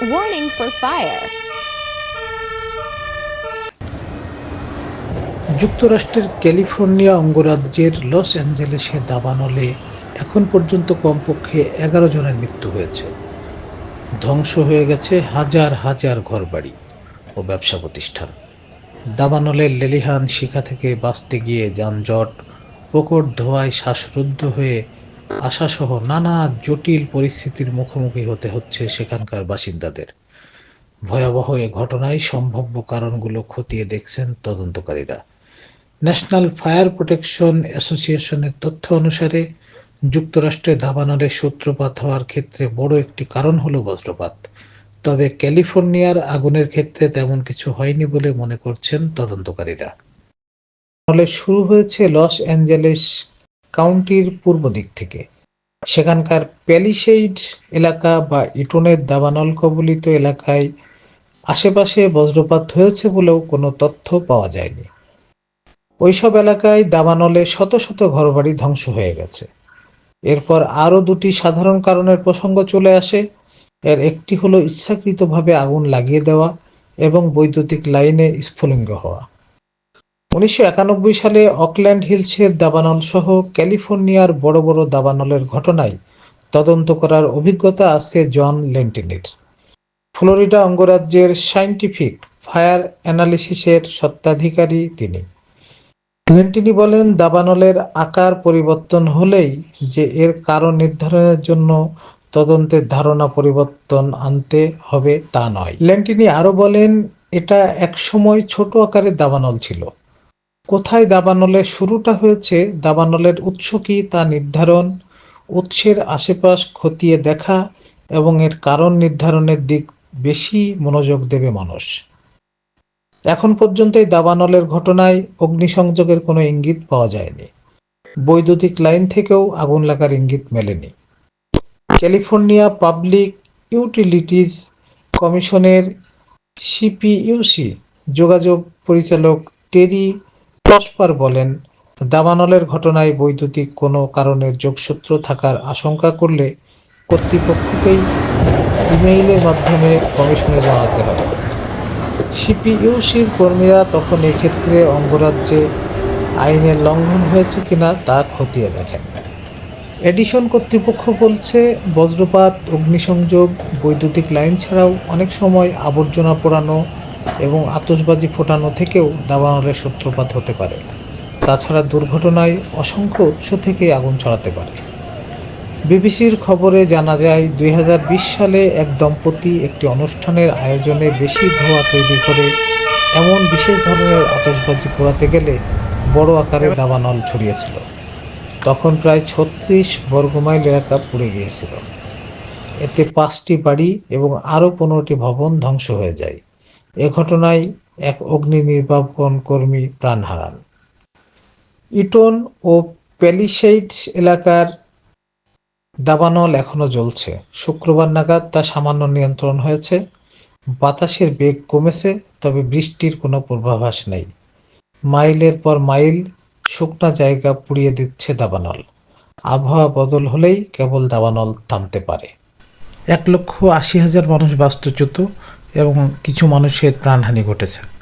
Warning for fire. যুক্তরাষ্ট্রের California অঙ্গরাজ্যের Los অ্যাঞ্জেলেসে দাবানলে এখন পর্যন্ত কমপক্ষে এগারো জনের মৃত্যু হয়েছে ধ্বংস হয়ে গেছে হাজার হাজার ঘরবাড়ি ও ব্যবসা প্রতিষ্ঠান দাবানলের লেলিহান শিখা থেকে বাঁচতে গিয়ে যানজট, প্রকট ধোঁয়ায় শ্বাসরুদ্ধ হয়ে আশাসহ নানা জটিল পরিস্থিতির মুখোমুখি হতে হচ্ছে সেখানকার বাসিন্দাদের। ভয়াবহ এ ঘটনায় সম্ভাব্য কারণগুলো খতিয়ে দেখছেন তদন্তকারীরা। ন্যাশনাল ফায়ার প্রোটেকশন অ্যাসোসিয়েশনের তথ্য অনুসারে, যুক্তরাষ্ট্রে দাবানলে সূত্রপাত হওয়ার ক্ষেত্রে বড় একটি কারণ হলো বজ্রপাত। তবে ক্যালিফোর্নিয়ার আগুনের ক্ষেত্রে তেমন কিছু হয়নি বলে মনে করছেন তদন্তকারীরা। শুরু হয়েছে লস অ্যাঞ্জেলেস কাউন্টির পূর্ব দিক থেকে। সেখানকার প্যালিসেইড এলাকা বা ইটনের দাবানল কবলিত এলাকায় আশেপাশে বজ্রপাত হয়েছে বলেও কোনো তথ্য পাওয়া যায়নি। ওইসব এলাকায় দাবানলে শত শত ঘরবাড়ি ধ্বংস হয়ে গেছে। এরপর আরও দুটি সাধারণ কারণের প্রসঙ্গ চলে আসে। এর একটি হলো ইচ্ছাকৃতভাবে আগুন লাগিয়ে দেওয়া এবং বৈদ্যুতিক লাইনে স্ফুলিঙ্গ হওয়া। উনিশশো একানব্বই সালে অকল্যান্ড হিলসের দাবানল সহ ক্যালিফোর্নিয়ার বড় বড় দাবানলের ঘটনায় তদন্ত করার অভিজ্ঞতা আছে জন লেন্টিনের। ফ্লোরিডা অঙ্গরাজ্যের সায়েন্টিফিক ফায়ার অ্যানালিসিসের সত্ত্বাধিকারী তিনি। লেন্টিনি বলেন, দাবানলের আকার পরিবর্তন হলেই যে এর কারণ নির্ধারণের জন্য তদন্তের ধারণা পরিবর্তন আনতে হবে তা নয়। লেন্টিনি আরও বলেন, এটা একসময় ছোট আকারের দাবানল ছিল। কোথায় দাবানলের শুরুটা হয়েছে, দাবানলের উৎস কি তা নির্ধারণ, উৎসের আশেপাশ খতিয়ে দেখা এবং এর কারণ নির্ধারণের দিক বেশি মনোযোগ দেবে মানুষ। এখন পর্যন্ত এই দাবানলের ঘটনায় অগ্নিসংযোগের কোনো ইঙ্গিত পাওয়া যায়নি। বৈদ্যুতিক লাইন থেকেও আগুন লাগার ইঙ্গিত মেলেনি। ক্যালিফোর্নিয়া পাবলিক ইউটিলিটিজ কমিশনের সিপিইউসি যোগাযোগ পরিচালক টেরি প্রসপার বলেন, দাবানলের ঘটনায় বৈদ্যুতিক কোনো কারণের যোগসূত্র থাকার আশঙ্কা করলে কর্তৃপক্ষকেই ইমেইলের মাধ্যমে কমিশনে জানাতে হবে। সিপিইউসির কর্মীরা তখন এক্ষেত্রে অঙ্গরাজ্যে আইনের লঙ্ঘন হয়েছে কিনা তা খতিয়ে দেখেন। এডিশন কর্তৃপক্ষ বলছে, বজ্রপাত, অগ্নিসংযোগ, বৈদ্যুতিক লাইন ছাড়াও অনেক সময় আবর্জনা পোড়ানো এবং আতসবাজি ফোটানো থেকেও দাবানলের সূত্রপাত হতে পারে। তাছাড়া দুর্ঘটনায় অসংখ্য উৎস থেকে আগুন ছড়াতে পারে। বিবিসির খবরে জানা যায়, দুই হাজার বিশ সালে এক দম্পতি একটি অনুষ্ঠানের আয়োজনে বেশি ধোঁয়া তৈরি করে এমন বিশেষ ধরনের আতসবাজি পোড়াতে গেলে বড় আকারে দাবানল ছড়িয়েছিল। তখন প্রায় ছত্রিশ বর্গমাইল এলাকা পুড়ে গিয়েছিল। এতে পাঁচটি বাড়ি এবং আরও পনেরোটি ভবন ধ্বংস হয়ে যায়। এ ঘটনায় এক অগ্নি নির্বাপন কর্মী প্রাণ হারান। ইটন ও প্যালিসেইডস এলাকার দাবানল এখনও জ্বলছে। শুক্রবার নাগাদ তা সামান্য নিয়ন্ত্রণ হয়েছে। বাতাসের বেগ কমেছে, তবে বৃষ্টির কোনো পূর্বাভাস নেই। মাইলের পর মাইল শুকনা জায়গা পুড়িয়ে দিচ্ছে দাবানল। আবহাওয়া বদল হলেই কেবল দাবানল থামতে পারে। এক লক্ষ আশি হাজার মানুষ বাস্তুচ্যুত। এবং কিছু মানুষের প্রাণহানি ঘটেছে।